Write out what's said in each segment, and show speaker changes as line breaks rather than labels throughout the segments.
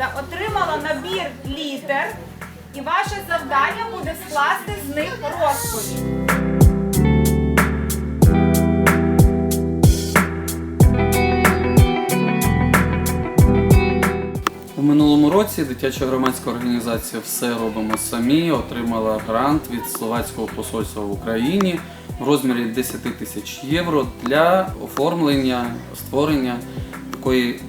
команда отримала набір літер, і ваше завдання буде скласти з них розповідь.
У минулому році дитяча громадська організація Все робимо самі отримала грант від словацького посольства в Україні в розмірі 10 тисяч євро для оформлення створення такої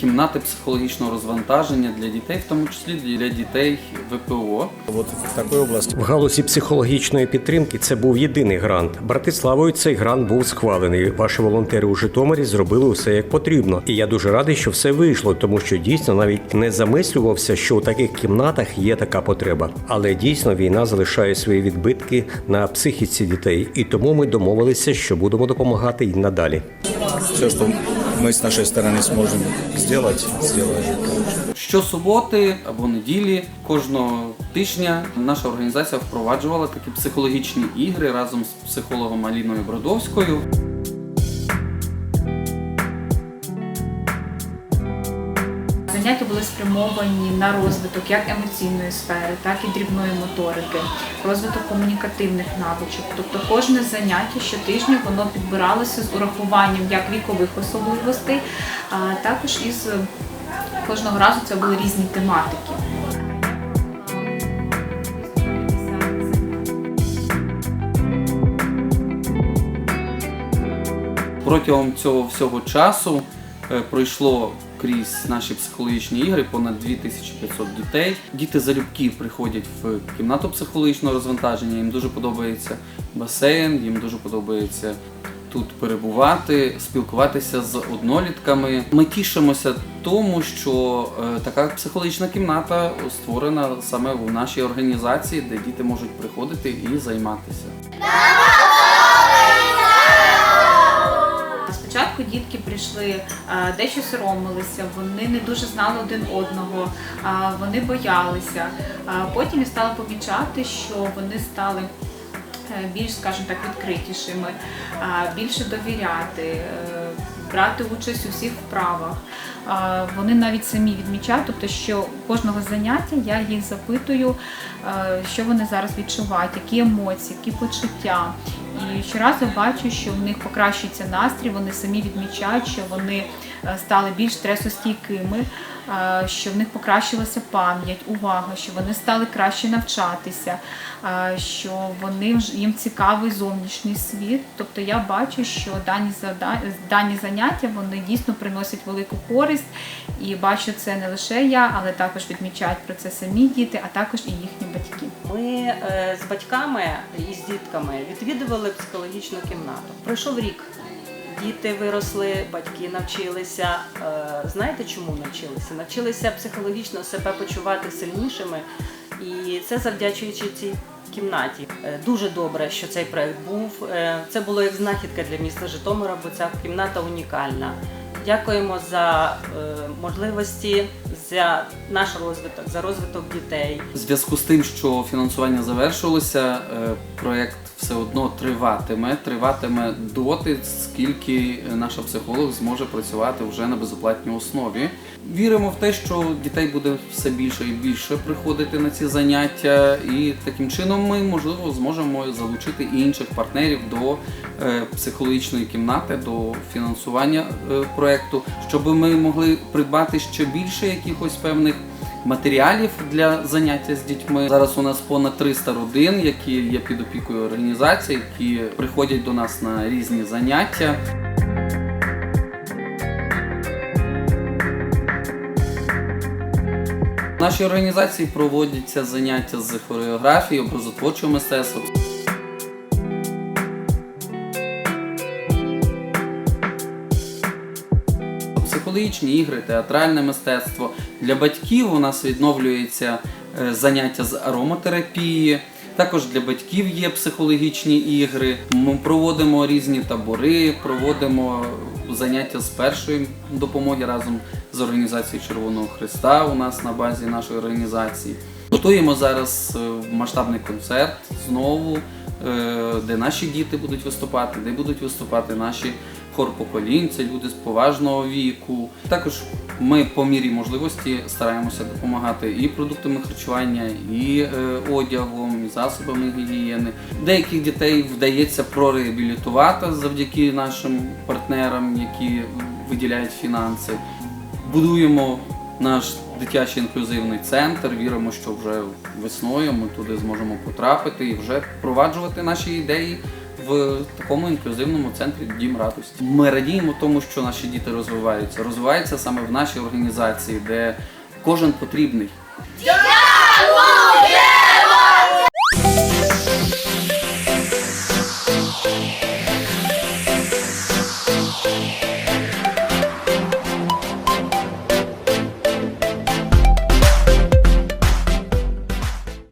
кімнати психологічного розвантаження для дітей, в тому числі для дітей ВПО.
Вот в такой области
В галузі психологічної підтримки це був єдиний грант. Братиславою цей грант був схвалений. Ваші волонтери у Житомирі зробили усе як потрібно. І я дуже радий, що все вийшло, тому що дійсно навіть не замислювався, що у таких кімнатах є така потреба. Але дійсно війна залишає свої відбитки на психіці дітей, і тому ми домовилися, що будемо допомагати й надалі.
Все, что мы с нашей стороны сможем сделать, сделаем.
Щосуботи або неділі кожного тижня наша організація впроваджувала такі психологічні ігри разом з психологом Аліною Бродовською.
Заняття були спрямовані на розвиток як емоційної сфери, так і дрібної моторики, розвиток комунікативних навичок. Тобто кожне заняття щотижня воно підбиралося з урахуванням як вікових особливостей, а також із кожного разу це були різні тематики.
Протягом цього всього часу е, пройшло крізь наші психологічні ігри понад 2500 дітей. Діти залюбки приходять в кімнату психологічного розвантаження. Їм дуже подобається басейн, їм дуже подобається тут перебувати, спілкуватися з однолітками. Ми тішимося тому, що е, така психологічна кімната створена саме у нашій організації, де діти можуть приходити і займатися.
Прийшли, е, дещо соромилися, вони не дуже знали один одного, вони боялися. Потім я стала помічати, що вони стали е, більш, скажімо так, відкритішими, більше довіряти, е, брати участь у всіх вправах. Вони навіть самі відмічають, тобто, що кожного заняття я їх запитую, що вони зараз відчувають, які емоції, які почуття. І щоразу бачу, що в них покращується настрій, вони самі відмічають, що вони стали більш стресостійкими, е, що в них покращилася пам'ять, увага, що вони стали краще навчатися, е, що вони їм цікавий зовнішній світ. Тобто я бачу, що дані дані заняття вони дійсно приносять велику користь, і бачу це не лише я, але також відмічають про це самі діти, а також і їхні батьки.
Ми е, з батьками і з дітками відвідували психологічну кімнату. Пройшов рік. Діти виросли, батьки навчилися. Е, Знаєте, чому навчилися? Навчилися психологічно себе почувати сильнішими, і це завдячуючи цій кімнаті. Е, Дуже добре, що цей проект був. Е, Це було як знахідка для міста Житомира, бо ця кімната унікальна. Дякуємо за можливості, за наш розвиток, за розвиток дітей.
В зв'язку з тим, що фінансування завершилося, проєкт все одно триватиме. Триватиме доти, скільки наша психолог зможе працювати вже на безоплатній основі. Віримо в те, що дітей буде все більше і більше приходити на ці заняття, і таким чином ми можливо зможемо залучити інших партнерів до е, психологічної кімнати, до фінансування е, проєкту, щоб ми могли придбати ще більше якихось певних матеріалів для заняття з дітьми. Зараз у нас понад 300 родин, які є під опікою організації, які приходять до нас на різні заняття. В нашій організації проводяться заняття з хореографії, образотворчого мистецтва. Психологічні ігри, театральне мистецтво. Для батьків у нас відновлюється е, заняття з ароматерапії. Також для батьків є психологічні ігри. Ми проводимо різні табори, проводимо заняття з першої допомоги разом з організацією Червоного Христа у нас на базі нашої організації. Готуємо зараз е, масштабний концерт знову, е, де наші діти будуть виступати, де будуть виступати наші хор поколінь, це люди з поважного віку. Також ми по мірі можливості стараємося допомагати і продуктами харчування, і е, одягом, і засобами гігієни. Деяких дітей вдається прореабілітувати завдяки нашим партнерам, які виділяють фінанси. Будуємо наш дитячий інклюзивний центр. Віримо, що вже весною ми туди зможемо потрапити і вже впроваджувати наші ідеї в такому інклюзивному центрі Дім радості. Ми радіємо тому, що наші діти розвиваються. Розвиваються саме в нашій організації, де кожен потрібний.